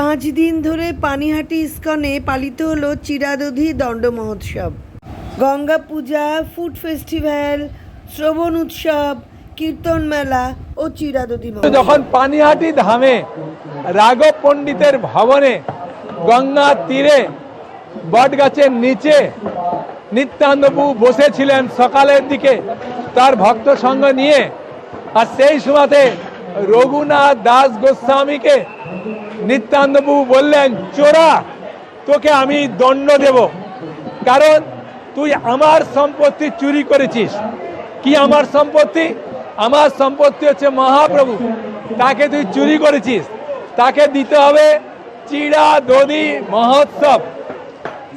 পাঁচ দিন ধরে পানিহাটি ইস্কনে পালিত হলো চিরাদধি দণ্ড মহোৎসব। গঙ্গা পূজা, ফুড ফেস্টিভ্যাল, শ্রবণ উৎসব, কীর্তন মেলা ও চিরাদধি যখন পানিহাটি ধামে রাঘব পণ্ডিতের ভবনে গঙ্গা তীরে বটগাছের নিচে নিত্যানন্দবু বসেছিলেন সকালের দিকে তার ভক্ত সঙ্গ নিয়ে, আর সেই সময়তে রঘুনাথ দাস গোস্বামীকে নিত্যানন্দবু বললেন, চোরা, তোকে আমি দণ্ড দেব। কারণ তুই আমার সম্পত্তি চুরি করেছিস। কি আমার সম্পত্তি? আমার সম্পত্তি হচ্ছে মহাপ্রভু। তাকে তুই চুরি করেছিস। তাকে দিতে হবে চিড়া দধি মহোৎসব।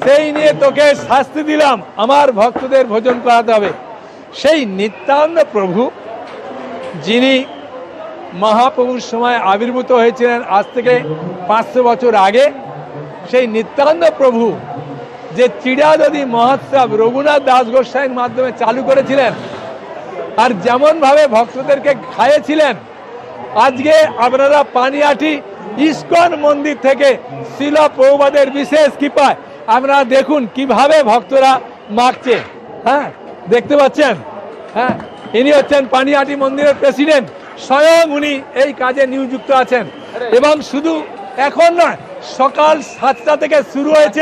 সেই নিয়ে তোকে শাস্তি দিলাম। আমার ভক্তদের ভোজন করাতে হবে। সেই নিত্যানন্দ প্রভু, যিনি মহাপ্রভুর সময় আবির্ভূত হয়েছিলেন আজ থেকে পাঁচশো বছর আগে। সেই নিত্যানন্দ প্রভু যে চিড়াদদি মহোৎসব রঘুনাথ দাস গোস্বাইয়ের মাধ্যমে চালু করেছিলেন আর যেমনভাবে ভক্তদেরকে খাইয়েছিলেন, আজকে আপনারা পানিয়াটি ইস্কন মন্দির থেকে শিল প্রভুবাদের বিশেষ কৃপায় আপনারা দেখুন কীভাবে ভক্তরা মাখছে। হ্যাঁ দেখতে পাচ্ছেন? হ্যাঁ ইনি হচ্ছেন পানিহাটি মন্দিরের প্রেসিডেন্ট। স্বয়ং উনি এই কাজে নিয়োজিত আছেন। এবং শুধু এখন নয় সকাল সাতটা থেকে শুরু হয়েছে।